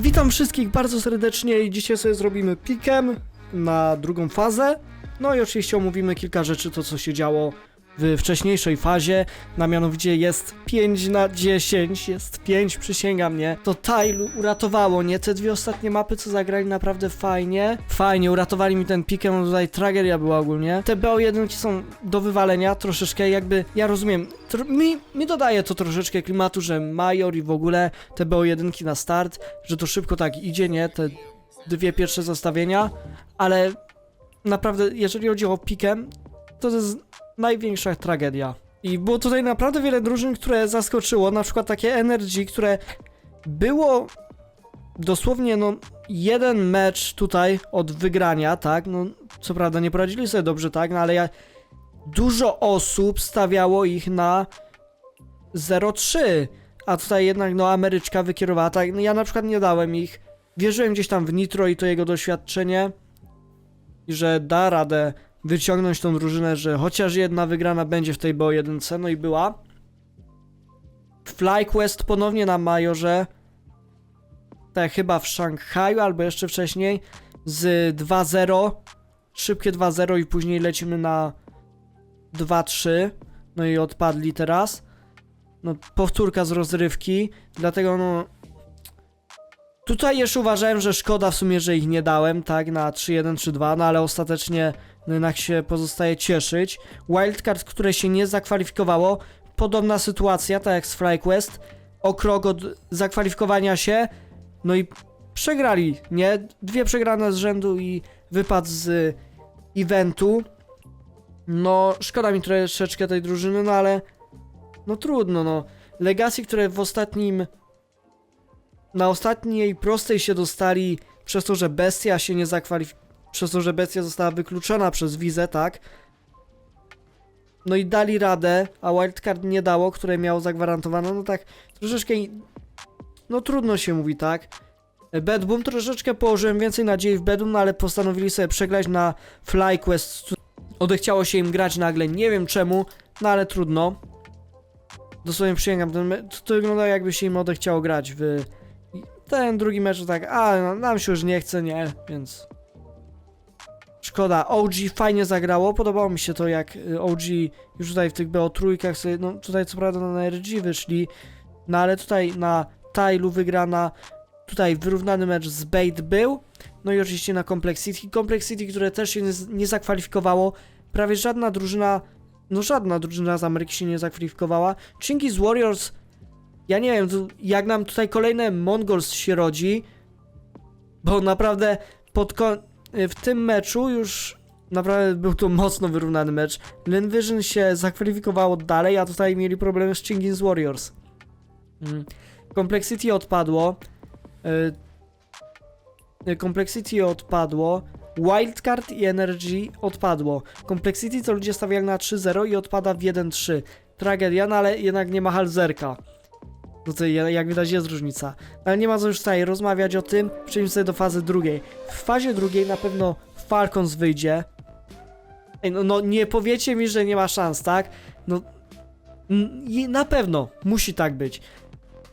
witam wszystkich bardzo serdecznie i dzisiaj sobie zrobimy pikem na drugą fazę. No i oczywiście omówimy kilka rzeczy, to co się działo w wcześniejszej fazie, na mianowicie jest 5 na 10, jest 5, przysięgam mnie. To Tile uratowało, nie? Te dwie ostatnie mapy, co zagrali naprawdę fajnie. Fajnie, uratowali mi ten pikem, tutaj tragedia była ogólnie. Te BO1 są do wywalenia troszeczkę, jakby, ja rozumiem, mi, mi dodaje to troszeczkę klimatu, że Major i w ogóle te BO1 na start, że to szybko tak idzie, nie? Te dwie pierwsze zestawienia, ale naprawdę, jeżeli chodzi o pikem, to to jest największa tragedia. I było tutaj naprawdę wiele drużyn, które zaskoczyło, na przykład takie Energy, które było dosłownie no jeden mecz tutaj od wygrania, tak, no co prawda nie poradzili sobie dobrze, tak, no ale ja dużo osób stawiało ich na 0-3, a tutaj jednak no Ameryczka wykierowała, tak, no ja na przykład nie dałem ich, wierzyłem gdzieś tam w Nitro i to jego doświadczenie i że da radę wyciągnąć tą drużynę, że chociaż jedna wygrana będzie w tej BO1, no i była. FlyQuest ponownie na Majorze, tak chyba w Szanghaju albo jeszcze wcześniej, z 2-0, szybkie 2-0 i później lecimy na 2-3, no i odpadli teraz. No powtórka z rozrywki, dlatego no Tutaj jeszcze uważałem, że szkoda w sumie, że ich nie dałem, tak, na 3-1, 3-2, no ale ostatecznie no jednak się pozostaje cieszyć. Wildcard, które się nie zakwalifikowało, podobna sytuacja, tak jak z FlyQuest, o krok od zakwalifikowania się, no i przegrali, nie? Dwie przegrane z rzędu i wypad z eventu. No, szkoda mi troszeczkę tej drużyny, no ale no trudno, no. Legacy, które w ostatnim na ostatniej prostej się dostali przez to, że bestia się nie zakwalifikowała, przez to, że bestia została wykluczona przez wizę, tak? No i dali radę, a wildcard nie dało, które miało zagwarantowane, no tak troszeczkę, no trudno się mówi, tak? Bad Boom troszeczkę położyłem więcej nadziei w Bad Boom, no ale postanowili sobie przegrać na FlyQuest. Odechciało się im grać nagle, nie wiem czemu, no ale trudno. Dosłownie przysięgam, to, to wygląda jakby się im odechciało grać w ten drugi mecz tak, a no, nam się już nie chce, nie, więc... Szkoda, OG fajnie zagrało, podobało mi się to jak y, OG już tutaj w tych BO trójkach sobie, no tutaj co prawda na RG wyszli, no ale tutaj na Tailu wygrana, tutaj wyrównany mecz z Bait był, no i oczywiście na Complexity, Complexity, które też się nie, z- zakwalifikowało, prawie żadna drużyna, no żadna drużyna z Ameryki się nie zakwalifikowała, Chingis Warriors ja nie wiem, jak nam tutaj kolejne Mongols się rodzi, bo naprawdę pod w tym meczu już naprawdę był to mocno wyrównany mecz. Lin Vision się zakwalifikowało dalej, a tutaj mieli problemy z Chingins Warriors. Mm. Complexity odpadło. y, Complexity odpadło. Wildcard i Energy odpadło. Complexity to ludzie stawiali na 3-0 i odpada w 1-3. Tragedia, no ale jednak nie ma halzerka. Je- jak widać jest różnica. Ale nie ma co już tutaj rozmawiać o tym. Przejdźmy sobie do fazy drugiej. W fazie drugiej na pewno Falcons wyjdzie. Ej, no, no nie powiecie mi, że nie ma szans, tak? No na pewno musi tak być.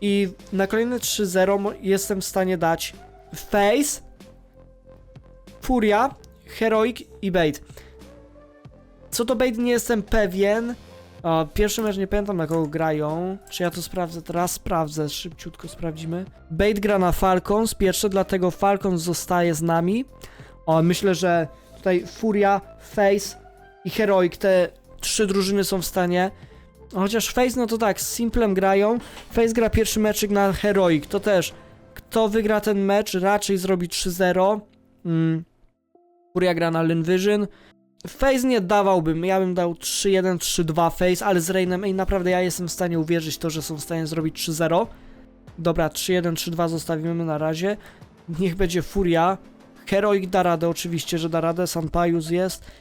I na kolejne 3-0 mo- jestem w stanie dać Face, Furia, Heroic i Bait. Co to Bait nie jestem pewien. Pierwszy mecz nie pamiętam na kogo grają. Czy ja to sprawdzę? Teraz sprawdzę, szybciutko sprawdzimy. Bait gra na Falcons, pierwsze, dlatego Falcons zostaje z nami. Myślę, że tutaj Furia, Face i Heroic, te trzy drużyny są w stanie. Chociaż Face, no to tak, z Simplem grają. Face gra pierwszy meczyk na Heroic, to też. Kto wygra ten mecz, raczej zrobi 3-0. Mm. Furia gra na Lin Vision. Face nie dawałbym, ja bym dał 3-1, 3-2 Face, ale z Rainem, ej naprawdę ja jestem w stanie uwierzyć to, że są w stanie zrobić 3-0. Dobra, 3-1, 3-2 zostawimy na razie. Niech będzie Furia. Heroic da radę, oczywiście, że da radę. Sanpajus jest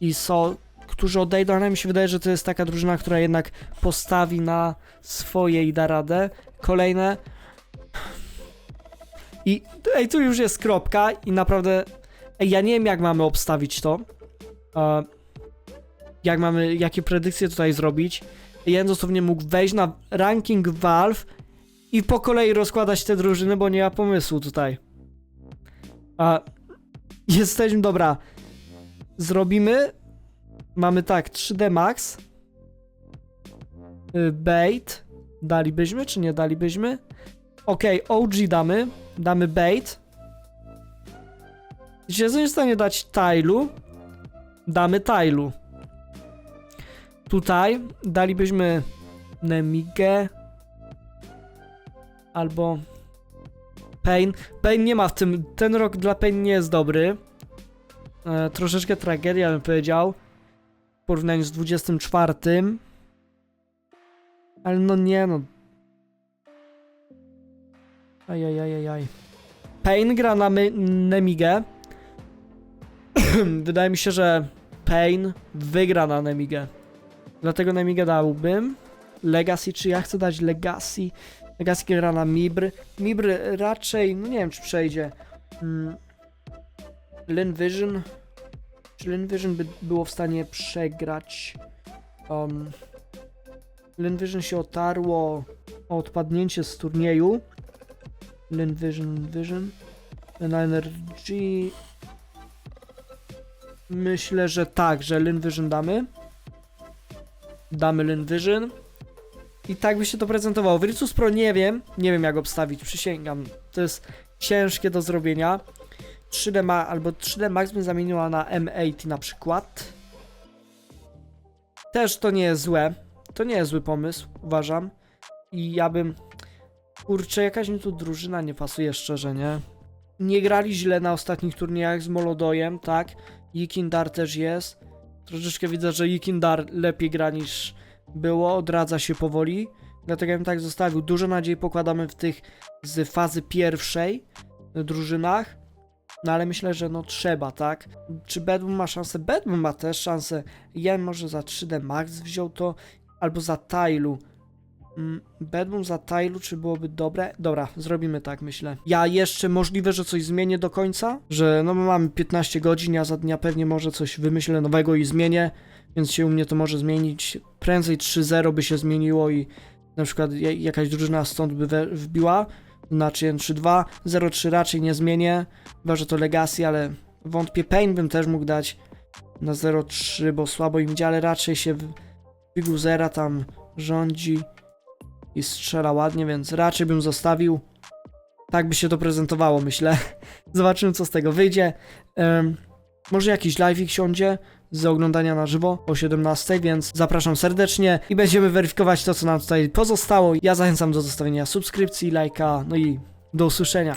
i So, którzy odejdą, ale mi się wydaje, że to jest taka drużyna, która jednak postawi na swoje i da radę. Kolejne. I ej, tu już jest kropka i naprawdę, ej, ja nie wiem jak mamy obstawić to. Jak mamy, jakie predykcje tutaj zrobić. Ja dosłownie mógł wejść na ranking Valve i po kolei rozkładać te drużyny, bo nie ma pomysłu tutaj. A jesteśmy, dobra. Zrobimy. Mamy tak, 3D Max. Y, Bait. Dalibyśmy, czy nie dalibyśmy? Okej, OG damy. Damy bait. Jesteśmy w stanie dać Tailu, damy Tailu. Tutaj dalibyśmy Nemigę albo Pain. Pain nie ma w tym. Ten rok dla Pain nie jest dobry. E, troszeczkę tragedia bym powiedział. W porównaniu z 24. Ale no nie no. Ajajajajaj. Pain gra na Nemigę. Wydaje mi się, że Pain wygra na Nemigę. Dlatego Nemigę dałbym. Legacy, czy ja chcę dać Legacy? Legacy gra na Mibr. Mibr raczej, no nie wiem czy przejdzie. Mm. Lin Vision. Czy Lin Vision by było w stanie przegrać? Um, Lin Vision się otarło o odpadnięcie z turnieju. Lin Vision, Vision. Energy. Myślę, że tak, że Lin Vision damy. Damy Lin Vision. I tak by się to prezentowało. Virtus Pro nie wiem, nie wiem jak obstawić, przysięgam. To jest ciężkie do zrobienia. 3D ma, albo 3D Max bym zamieniła na M80 na przykład. Też to nie jest złe. To nie jest zły pomysł, uważam. I ja bym... Kurczę, jakaś mi tu drużyna nie pasuje szczerze, nie? Nie grali źle na ostatnich turniejach z Molodojem, tak? Yikindar też jest. Troszeczkę widzę, że Yikindar lepiej gra niż było, odradza się powoli. Dlatego ja bym tak zostawił. Dużo nadziei pokładamy w tych z fazy pierwszej drużynach. No ale myślę, że no trzeba, tak? Czy Bedwin ma szansę? Bedwin ma też szansę. Ja może za 3D Max wziął to, albo za Tailu. Mm, Bedwin za Tailu, czy byłoby dobre? Dobra, zrobimy tak, myślę. Ja jeszcze możliwe, że coś zmienię do końca, że no mamy 15 godzin, ja za dnia pewnie może coś wymyślę nowego i zmienię, więc się u mnie to może zmienić. Prędzej 3-0 by się zmieniło i na przykład ja- jakaś drużyna stąd by we- wbiła, znaczy 3-2, 0-3 raczej nie zmienię, chyba, że to Legacy, ale wątpię. Pain bym też mógł dać na 0-3, bo słabo im idzie, ale raczej się w Zera tam rządzi i strzela ładnie, więc raczej bym zostawił. Tak by się to prezentowało, myślę. Zobaczymy, co z tego wyjdzie. Em, może jakiś live'ik siądzie z oglądania na żywo o 17, więc zapraszam serdecznie i będziemy weryfikować to, co nam tutaj pozostało. Ja zachęcam do zostawienia subskrypcji, lajka, no i do usłyszenia.